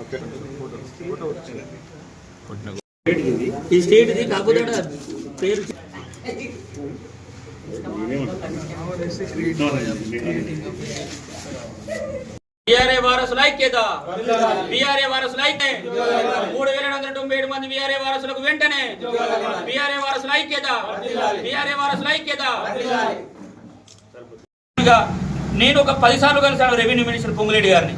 Okay. ఈ state ఇది కాకపోతే పేరు బీఆర్ఏ వారసుల ఐక్యత బీఆర్ఏ వారసుల ఐక్యత మూడు వేల వందల తొంభై ఏడు మంది బీఆర్ఏ వారసులకు వెంటనే. బీఆర్ఏ వారసుల ఐక్యత బీఆర్ఏ వారసుల ఐక్యత నేను ఒక పదిసార్లు కలిసాను రెవెన్యూ మినిస్టర్ పొంగులేడి గారిని.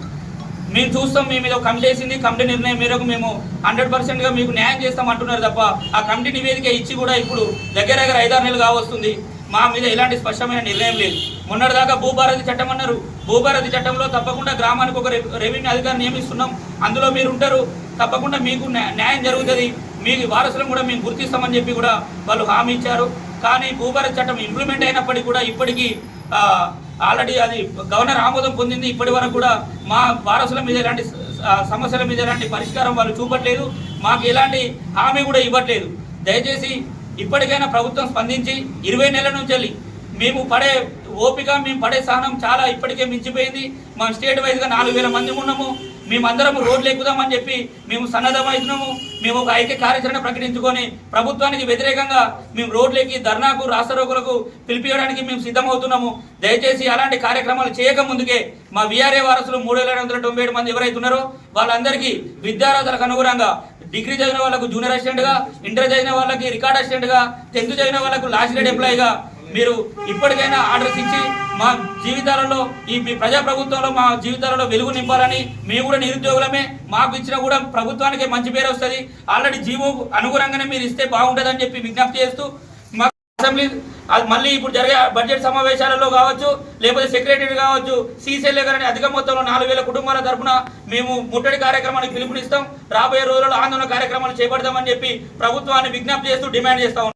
మేము చూస్తాం మీ మీద ఒక కమిటీ వేసింది కమిటీ నిర్ణయం మేరకు మేము హండ్రెడ్ పర్సెంట్గా మీకు న్యాయం చేస్తాం అంటున్నారు తప్ప ఆ కమిటీ నివేదిక ఇచ్చి కూడా ఇప్పుడు దగ్గర దగ్గర ఐదారు నెలలు కావస్తుంది. మా మీద ఎలాంటి స్పష్టమైన నిర్ణయం లేదు. మొన్నటిదాకా భూభారతి చట్టం అన్నారు. భూభారతి చట్టంలో తప్పకుండా గ్రామానికి ఒక రె- రెవెన్యూ అధికారిని నియమిస్తున్నాం. అందులో మీరు ఉంటారు. తప్పకుండా మీకు న్యాయం జరుగుతుంది. మీ వారసులను కూడా మేము గుర్తిస్తామని చెప్పి కూడా వాళ్ళు హామీ ఇచ్చారు. కానీ భూభారతి చట్టం ఇంప్లిమెంట్ అయినప్పటికీ కూడా ఇప్పటికీ ఆల్రెడీ అది గవర్నర్ ఆమోదం పొందింది. ఇప్పటి వరకు కూడా మా వారసుల మీద ఎలాంటి సమస్యల మీద ఎలాంటి పరిష్కారం వాళ్ళు చూపట్లేదు. మాకు ఎలాంటి హామీ కూడా ఇవ్వట్లేదు. దయచేసి ఇప్పటికైనా ప్రభుత్వం స్పందించి ఇరవై నెలల నుంచి వెళ్ళి మేము పడే ఓపిక మేము పడే సహనం చాలా ఇప్పటికే మించిపోయింది. మా స్టేట్ వైజ్గా నాలుగు వేల మంది ఉన్నాము. మేమందరం రోడ్లు ఎక్కుదామని చెప్పి మేము సన్నద్ధమవుతున్నాము. మేము ఒక ఐక్య కార్యాచరణ ప్రకటించుకొని ప్రభుత్వానికి వ్యతిరేకంగా మేము రోడ్లు ఎక్కి ధర్నాకు రాస్తారోకులకు పిలిపించడానికి మేము సిద్ధమవుతున్నాము. దయచేసి అలాంటి కార్యక్రమాలు చేయక ముందుకే మా విఆర్ఏ వారసులు మూడు వేల వందల తొంభై ఏడు మంది ఎవరైతున్నారో వాళ్ళందరికీ విద్యార్థులకు అనుగుణంగా డిగ్రీ చదివిన వాళ్ళకు జూనియర్ అసిస్టెంట్గా ఇంటర్ చదివిన వాళ్ళకి రికార్డ్ అసిస్టెంట్గా టెన్త్ చదివిన వాళ్ళకు లాస్ట్ గ్రేడ్ ఎంప్లాయీగా మీరు ఇప్పటికైనా ఆర్డర్స్ ఇచ్చి మా జీవితాలలో ఈ మీ ప్రజా ప్రభుత్వంలో మా జీవితాలలో వెలుగు నింపాలని మేము కూడా నిరుద్యోగులమే మాకు ఇచ్చినా కూడా ప్రభుత్వానికి మంచి పేరు వస్తుంది. ఆల్రెడీ జీవో అనుగుణంగానే మీరు ఇస్తే బాగుంటుందని చెప్పి విజ్ఞప్తి చేస్తూ మా అసెంబ్లీ మళ్ళీ ఇప్పుడు జరిగే బడ్జెట్ సమావేశాలలో కావచ్చు లేకపోతే సెక్రటరీ కావచ్చు సీసీఎల్ఏ గారిని అధిక మొత్తంలో నాలుగు వేల కుటుంబాల తరఫున మేము ముట్టడి కార్యక్రమానికి పిలుపునిస్తాం. రాబోయే రోజుల్లో ఆందోళన కార్యక్రమాలు చేపడతామని చెప్పి ప్రభుత్వాన్ని విజ్ఞప్తి చేస్తూ డిమాండ్ చేస్తాం